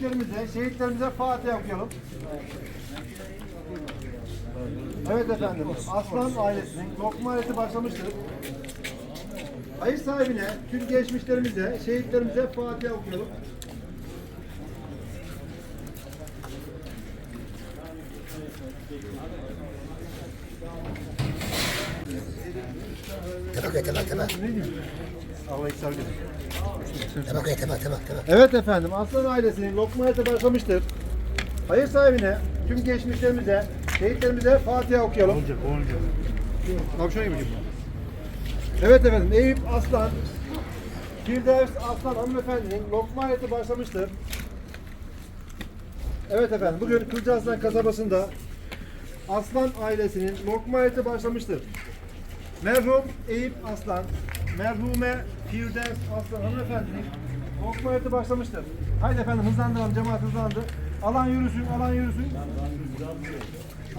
geçmişlerimize, şehitlerimize Fatiha okuyalım. Evet efendim, Aslan ailesinin lokma aleti başlamıştır. Hayır sahibine, tüm geçmişlerimize, şehitlerimize Fatiha okuyalım. Ya tamam tamam. Allah ikisar edin. Tamam ya tamam tamam tamam. Evet efendim, Aslan ailesinin lokma aleti başlamıştır. Hayır sahibine, tüm geçmişlerimize, şehitlerimize Fatiha okuyalım. Olacak, olacak. Tavşan gibi. Evet efendim Eyüp Aslan Firdevs Aslan hanımefendinin lokma aleti başlamıştır. Evet efendim bugün Kılcaaslan kasabasında Aslan ailesinin lokma aleti başlamıştır. Merhum Eyüp Aslan, merhume Firdevs Aslan hanımefendinin aleti başlamıştır. Haydi efendim hızlandıralım cemaat hızlandı. Alan yürüsün, alan yürüsün.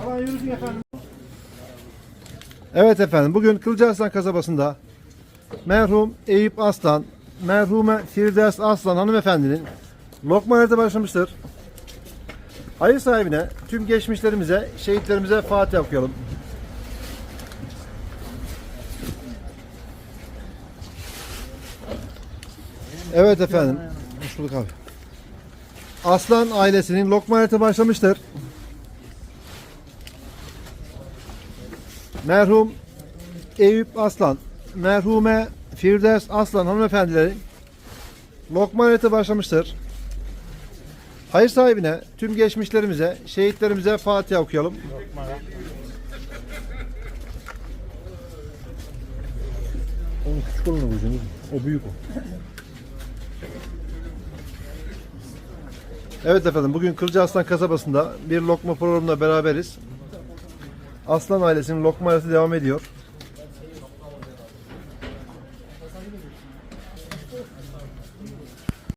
Alan yürüsün efendim. Evet efendim bugün Kılıçarslan kasabasında merhum Eyüp Aslan, merhume Firdevs Aslan hanımefendinin lokma hayatı başlamıştır. Hayır sahibine tüm geçmişlerimize, şehitlerimize Fatiha okuyalım. Evet efendim. Hoş bulduk abi. Aslan ailesinin lokma hayatı başlamıştır. Merhum Eyüp Aslan, merhume Firdevs Aslan hanımefendilerin lokma hayatı başlamıştır. Hayır sahibine, tüm geçmişlerimize, şehitlerimize Fatiha okuyalım. Onun küçük olanı bu O büyük o. Evet efendim bugün Kırca Aslan kasabasında bir lokma programında beraberiz. Aslan ailesinin lokma hayatı devam ediyor.